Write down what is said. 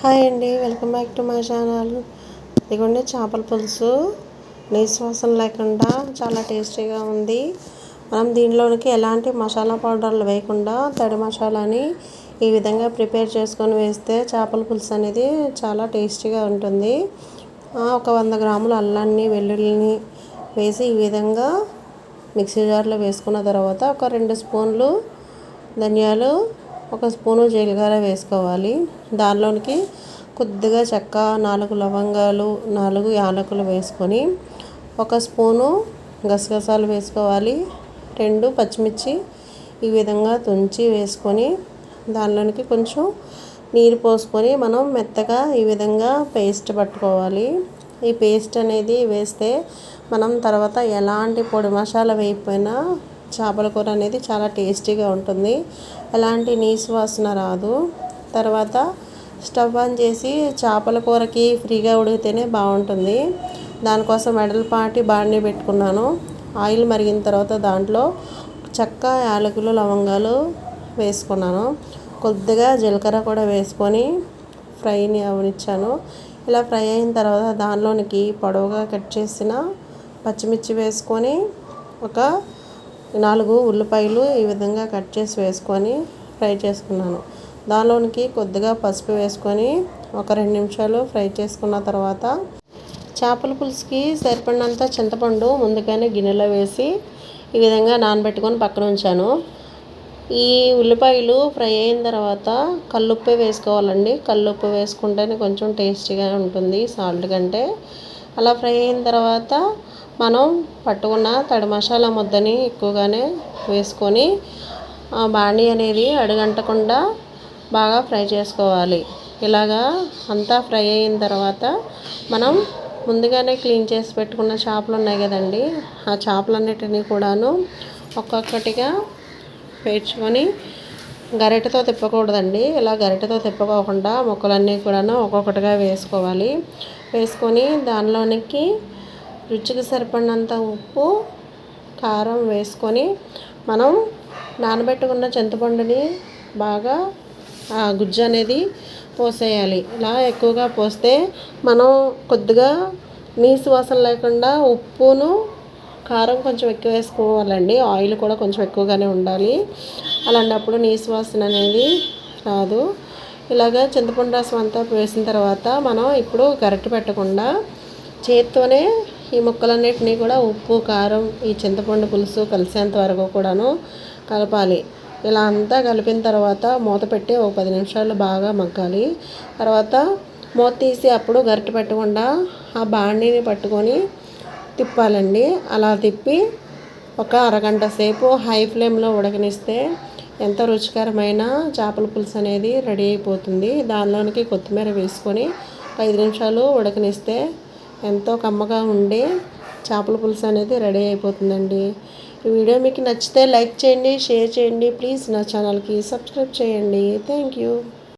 Hi అండి welcome back to my channel. ఇదిగోండి చేపల పులుసు. నిశ్వాసం లేకుండా చాలా టేస్టీగా ఉంది. మనం దీనిలోనికి ఎలాంటి మసాలా పౌడర్లు వేయకుండా తడి మసాలాని ఈ విధంగా ప్రిపేర్ చేసుకొని వేస్తే చేపల పులుసు అనేది చాలా టేస్టీగా ఉంటుంది. ఒక వంద గ్రాముల అల్లాన్ని వెల్లుల్లిని వేసి ఈ విధంగా మిక్సీ జార్లో వేసుకున్న తర్వాత ఒక రెండు స్పూన్లు ధనియాలు ఒక స్పూను జీలకర్ర వేసుకోవాలి. దానిలోనికి కొద్దిగా చెక్క నాలుగు లవంగాలు నాలుగు యాలకులు వేసుకొని ఒక స్పూను గసగసాలు వేసుకోవాలి. రెండు పచ్చిమిర్చి ఈ విధంగా తుంచి వేసుకొని దానిలోనికి కొంచెం నీరు పోసుకొని మనం మెత్తగా ఈ విధంగా పేస్ట్ పట్టుకోవాలి. ఈ పేస్ట్ అనేది వేస్తే మనం తర్వాత ఎలాంటి పొడి మసాలా వేయకపోయినా చేపల కూర అనేది చాలా టేస్టీగా ఉంటుంది. ఎలాంటి నీసు వాసన రాదు. తర్వాత స్టవ్ ఆన్ చేసి చేపల కూరకి ఫ్రీగా ఉడికితేనే బాగుంటుంది. దానికోసం వెడల్పాటి బాండి పెట్టుకున్నాను. ఆయిల్ మరిగిన తర్వాత దాంట్లో చెక్క యాలకులు లవంగాలు వేసుకున్నాను. కొద్దిగా జీలకర్ర కూడా వేసుకొని ఫ్రైని అవనిచ్చాను. ఇలా ఫ్రై అయిన తర్వాత దానిలోనికి పొడవుగా కట్ చేసిన పచ్చిమిర్చి వేసుకొని ఒక నాలుగు ఉల్లిపాయలు ఈ విధంగా కట్ చేసి వేసుకొని ఫ్రై చేసుకున్నాను. దానిలోనికి కొద్దిగా పసుపు వేసుకొని ఒక రెండు నిమిషాలు ఫ్రై చేసుకున్న తర్వాత చేపల పులుసుకి సరిపడినంత చింతపండు ముందుగానే గిన్నెలో వేసి ఈ విధంగా నానబెట్టుకొని పక్కన ఉంచాను. ఈ ఉల్లిపాయలు ఫ్రై అయిన తర్వాత కల్లుప్పు వేసుకోవాలండి. కల్లుప్పు వేసుకుంటేనే కొంచెం టేస్టీగా ఉంటుంది సాల్ట్ కంటే. అలా ఫ్రై అయిన తర్వాత మనం పట్టుకున్న తడి మసాలా ముద్దని ఎక్కువగానే వేసుకొని బాణీ అనేది అడుగంటకుండా బాగా ఫ్రై చేసుకోవాలి. ఇలాగా అంతా ఫ్రై అయిన తర్వాత మనం ముందుగానే క్లీన్ చేసి పెట్టుకున్న చేపలు ఉన్నాయి కదండి ఆ చేపలన్నిటినీ కూడాను ఒక్కొక్కటిగా పేర్చుకొని గరిటెతో తిప్పకూడదండి. ఇలా గరిటెతో తిప్పకోకుండా ముక్కలన్నీ కూడాను ఒక్కొక్కటిగా వేసుకోవాలి. వేసుకొని దానిలోనికి రుచికి సరిపడినంత ఉప్పు కారం వేసుకొని మనం నానబెట్టుకున్న చింతపండుని బాగా ఆ గుజ్జు అనేది పోసేయాలి. ఇలా ఎక్కువగా పోస్తే మనం కొద్దిగా నీసు వాసన లేకుండా ఉప్పును కారం కొంచెం ఎక్కువ వేసుకోవాలండి. ఆయిల్ కూడా కొంచెం ఎక్కువగానే ఉండాలి. అలాంటప్పుడు నీసు వాసన అనేది రాదు. ఇలాగ చింతపండు రసం అంతా వేసిన తర్వాత మనం ఇప్పుడు గరిటె పెట్టకుండా చేత్తోనే ఈ ముక్కలన్నిటినీ కూడా ఉప్పు కారం ఈ చింతపండు పులుసు కలిసేంత వరకు కూడాను కలపాలి. ఇలా అంతా కలిపిన తర్వాత మూత పెట్టి ఒక పది నిమిషాలు బాగా మగ్గాలి. తర్వాత మూత తీసి అప్పుడు గరిటె పెట్టకుండా ఆ బాండీని పట్టుకొని తిప్పాలండి. అలా తిప్పి ఒక అరగంట సేపు హై ఫ్లేమ్లో ఉడకనిస్తే ఎంత రుచికరమైన చేపల పులుసు అనేది రెడీ అయిపోతుంది. దానిలోనికి కొత్తిమీర వేసుకొని ఐదు నిమిషాలు ఉడకనిస్తే ఎంతో కమ్మగా ఉండి చేపల పులుసు అనేది రెడీ అయిపోతుందండి. ఈ వీడియో మీకు నచ్చితే లైక్ చేయండి షేర్ చేయండి. ప్లీజ్ నా ఛానల్కి సబ్స్క్రైబ్ చేయండి. Thank you.